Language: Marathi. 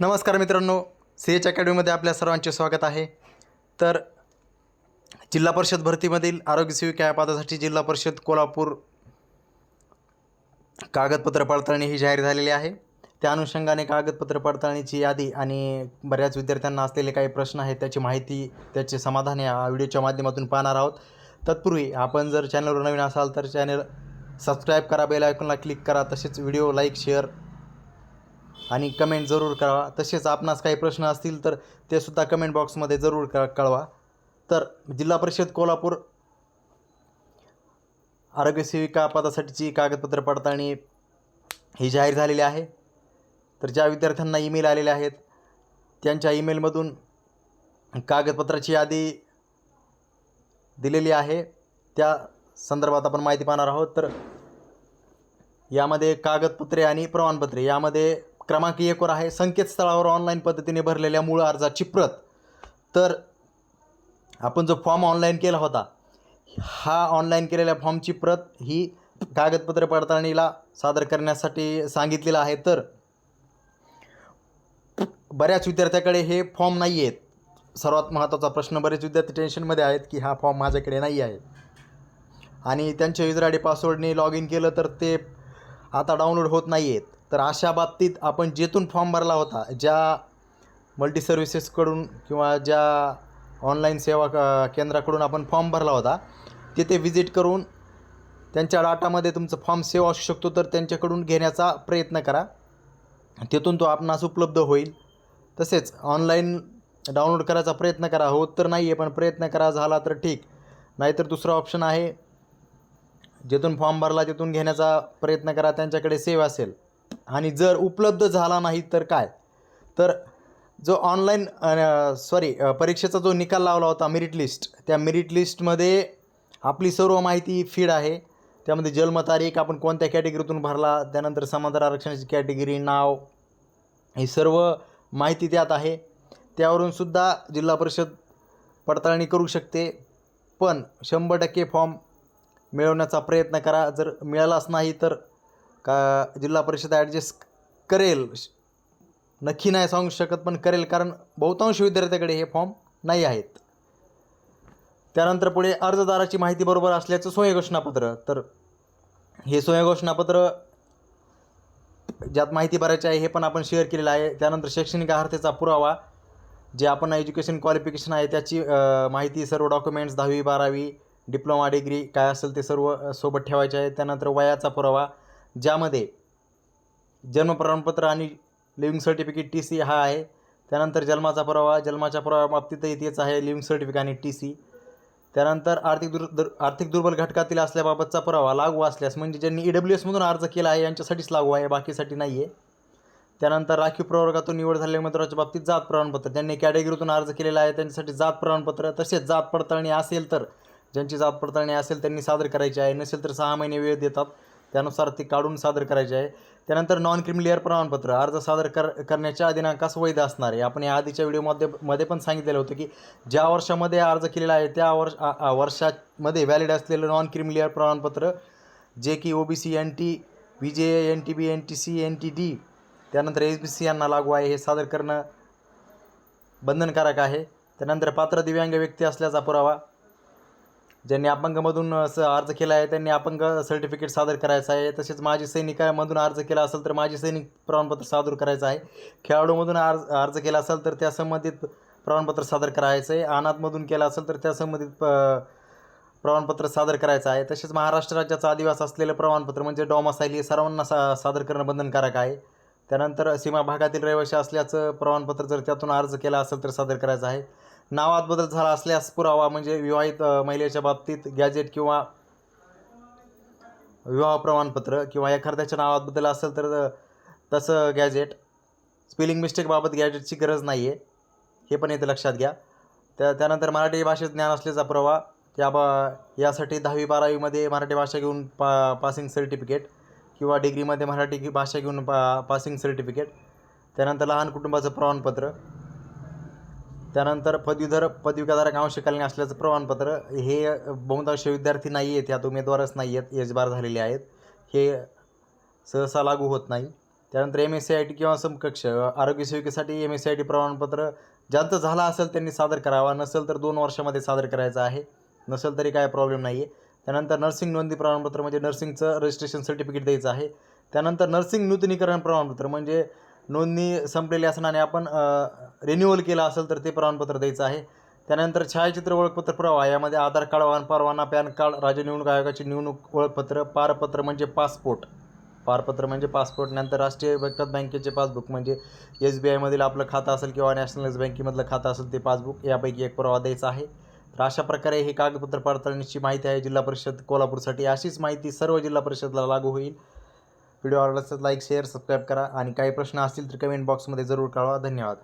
नमस्कार मित्रांनो सी एच अकॅडमीमध्ये आपल्या सर्वांचे स्वागत आहे. तर जिल्हा परिषद भरतीमधील आरोग्य सेविका या पदासाठी जिल्हा परिषद कोल्हापूर कागदपत्र पडताळणी ही जाहीर झालेली आहे. त्या अनुषंगाने कागदपत्र पडताळणीची यादी आणि बऱ्याच विद्यार्थ्यांना असलेले काही प्रश्न आहेत त्याची माहिती त्याचे समाधान या व्हिडिओच्या माध्यमातून पाहणार आहोत. तत्पूर्वी आपण जर चॅनलवर नवीन असाल तर चॅनल सबस्क्राईब करा बेल आयकॉनला क्लिक करा तसेच व्हिडिओ लाईक शेअर आणि कमेंट जरूर कळवा. तसेच आपणास काही प्रश्न असतील तर ते सुद्धा कमेंट बॉक्समध्ये जरूर क कळवा. तर जिल्हा परिषद कोल्हापूर आरोग्य सेविका पदासाठीची कागदपत्र पडताळणी ही जाहीर झालेली आहे. तर ज्या विद्यार्थ्यांना ईमेल आलेले आहेत त्यांच्या ईमेलमधून कागदपत्राची यादी दिलेली आहे. त्या संदर्भात आपण माहिती पाहणार आहोत. तर यामध्ये कागदपत्रे आणि प्रमाणपत्रे यामध्ये क्रमांक एकवर आहे. संकेतस्थळावर ऑनलाईन पद्धतीने भरलेल्या मूळ अर्जाची प्रत. तर आपण जो फॉर्म ऑनलाईन केला होता हा ऑनलाईन केलेल्या फॉर्मची प्रत ही कागदपत्र पडताळणीला सादर करण्यासाठी सांगितलेलं आहे. तर बऱ्याच विद्यार्थ्याकडे हे फॉर्म नाही आहेत सर्वात महत्त्वाचा प्रश्न बरेच विद्यार्थी टेन्शनमध्ये आहेत की हा फॉर्म माझ्याकडे नाही आहे. आणि त्यांच्या युजर आय डी पासवर्डने लॉग इन केलं तर ते आता डाउनलोड होत नाही आहेत तर अशा बाबतीत आपण जेथून फॉर्म भरला होता ज्या मल्टी सर्व्हिसेसकडून किंवा ज्या ऑनलाईन सेवा क- केंद्राकडून आपण फॉर्म भरला होता तिथे व्हिजिट करून त्यांच्या डाटामध्ये तुमचं फॉर्म सेव्ह असू शकतो तर त्यांच्याकडून घेण्याचा प्रयत्न करा. तिथून तो आपणास उपलब्ध होईल. तसेच ऑनलाईन डाउनलोड करायचा प्रयत्न करा. होत तर नाही आहे पण प्रयत्न करा झाला तर ठीक. नाहीतर दुसरा ऑप्शन आहे जिथून फॉर्म भरला तिथून घेण्याचा प्रयत्न करा त्यांच्याकडे सेव्ह असेल. आणि जर उपलब्ध झाला नाही तर काय? तर जो ऑनलाईन सॉरी परीक्षेचा जो निकाल लावला होता मेरिट लिस्ट त्या मेरिट लिस्टमध्ये आपली सर्व माहिती फीड आहे. त्यामध्ये जन्मतारीख आपण कोणत्या कॅटेगरीतून भरला त्यानंतर समांतर आरक्षणाची कॅटेगरी नाव ही सर्व माहिती त्यात आहे. त्यावरून सुद्धा जिल्हा परिषद पडताळणी करू शकते. पण शंभर टक्के फॉर्म मिळवण्याचा प्रयत्न करा. जर मिळालाच नाही तर का जिल्हा परिषद ॲडजस्ट करेल? नक्की नाही सांगू शकत पण करेल कारण बहुतांश विद्यार्थ्याकडे हे फॉर्म नाही आहेत. त्यानंतर पुढे अर्जदाराची माहिती बरोबर असल्याचं सोय घोषणापत्र. तर हे सोय घोषणापत्र ज्यात माहिती भरायची आहे हे पण आपण शेअर केलेलं आहे. त्यानंतर शैक्षणिक अर्हतेचा पुरावा जे आपण एज्युकेशन क्वालिफिकेशन आहे त्याची माहिती सर्व डॉक्युमेंट्स दहावी बारावी डिप्लोमा डिग्री काय असेल ते सर्व सोबत ठेवायचे आहे. त्यानंतर वयाचा पुरावा ज्यामध्ये जन्म प्रमाणपत्र आणि लिव्हिंग सर्टिफिकेट टी सी हा आहे. त्यानंतर जन्माचा पुरावा जन्माच्या पुरावा बाबतीतही तेच आहे लिव्हिंग सर्टिफिकेट आणि टी सी त्यानंतर आर्थिक दुर् दुर आर्थिक दुर्बल घटकातील असल्याबाबतचा पुरावा लागू असल्यास म्हणजे ज्यांनी ई डब्ल्यू एसमधून अर्ज केला आहे यांच्यासाठीच लागू आहे बाकीसाठी नाही आहे त्यानंतर राखीव प्रवर्गातून निवड झालेल्या उमेदवाराच्या बाबतीत जात प्रमाणपत्र ज्यांनी कॅटेगरीतून अर्ज केलेला आहे त्यांच्यासाठी जात प्रमाणपत्र तसेच जात पडताळणी असेल तर ज्यांची जात पडताळणी असेल त्यांनी सादर करायची आहे नसेल तर सहा महिने वेळ देतात. त्यानुसार ती काढून सादर करायचे आहे. त्यानंतर नॉन क्रिमिलियर प्रमाणपत्र अर्ज सादर कर करण्याच्या दिनांकास वैध असणार आहे. आपण या आधीच्या व्हिडिओमध्ये मध्ये पण सांगितलेलं होतं की ज्या वर्षामध्ये अर्ज केलेला आहे त्या वर्ष वर्षामध्ये व्हॅलिड असलेलं नॉन क्रिमिलियर प्रमाणपत्र जे की O B C N T V J N T B N T C N T D त्यानंतर एस बी सी यांना लागू आहे हे सादर करणं बंधनकारक आहे. त्यानंतर पात्र दिव्यांग व्यक्ती असल्याचा पुरावा ज्यांनी अपंगमधून स अर्ज केला आहे त्यांनी अपंग सर्टिफिकेट सादर करायचं आहे. तसेच माजी सैनिकामधून अर्ज केला असेल तर माजी सैनिक प्रमाणपत्र सादर करायचं आहे. खेळाडूमधून अर्ज अर्ज केला असेल तर त्या संबंधित प्रमाणपत्र सादर करायचं आहे अनाथमधून केला असेल तर त्या संबंधित प प्रमाणपत्र सादर करायचं आहे. तसेच महाराष्ट्र राज्याचा आदिवास असलेलं प्रमाणपत्र म्हणजे डॉमासाईल हे सर्वांना सा सादर करणं बंधनकारक आहे. त्यानंतर सीमा भागातील रहिवासी असल्याचं प्रमाणपत्र जर त्यातून अर्ज केला असेल तर सादर करायचं आहे. नावात बदल झाला असल्यास पुरावा म्हणजे विवाहित महिलेच्या बाबतीत गॅजेट किंवा विवाह प्रमाणपत्र किंवा एखाद्याच्या नावात बदल असेल तर तसं गॅजेट स्पेलिंग मिस्टेकबाबत गॅजेटची गरज नाही आहे हे पण इथे लक्षात घ्या. त्या त्यानंतर मराठी भाषेत ज्ञान असल्याचा पुरावा. या बा यासाठी दहावी बारावीमध्ये मराठी भाषा घेऊन पा पासिंग सर्टिफिकेट किंवा डिग्रीमध्ये मराठी भाषा घेऊन पा पासिंग सर्टिफिकेट. त्यानंतर लहान कुटुंबाचं प्रमाणपत्र. त्यानंतर पदवीधर पदविकाधारक अंशकालीन असल्याचं प्रमाणपत्र हे बहुतांश विद्यार्थी नाही आहेत यात उमेदवारच नाही आहेत एजबार झालेले आहेत. हे सहसा लागू होत नाही. त्यानंतर M S C I T किंवा समकक्ष आरोग्य सेविकेसाठी M S C I T प्रमाणपत्र ज्यांचं झालं असेल त्यांनी सादर करावा नसेल तर दोन वर्षामध्ये सादर करायचं आहे. नसेल तरी काय प्रॉब्लेम नाही आहे त्यानंतर नर्सिंग नोंदी प्रमाणपत्र म्हणजे नर्सिंगचं रजिस्ट्रेशन सर्टिफिकेट द्यायचं आहे. त्यानंतर नर्सिंग नूतनीकरण प्रमाणपत्र म्हणजे नोंदणी संपलेली असणार आणि आपण रिन्युअल केलं असेल तर ते प्रमाणपत्र द्यायचं आहे. त्यानंतर छायाचित्र ओळखपत्र पुरावा यामध्ये आधार कार्ड वाहन परवाना पॅन कार्ड राज्य निवडणूक आयोगाची निवडणूक ओळखपत्र पारपत्र म्हणजे पासपोर्ट. पारपत्र म्हणजे पासपोर्ट नंतर राष्ट्रीय बचत बँकेचे पासबुक म्हणजे एस बी आयमधील आपलं खातं असेल किंवा नॅशनलाइज बँकेमधलं खातं असेल ते पासबुक यापैकी एक पुरावा द्यायचा आहे. तर अशा प्रकारे ही कागदपत्र पडताळणीची माहिती आहे जिल्हा परिषद कोल्हापूरसाठी. अशीच माहिती सर्व जिल्हा परिषदला लागू होईल. व्हिडिओ आवडला तर लाईक शेअर सबस्क्राईब करा. आणि काही प्रश्न असतील तर कमेंट बॉक्समध्ये जरूर कळवा. धन्यवाद.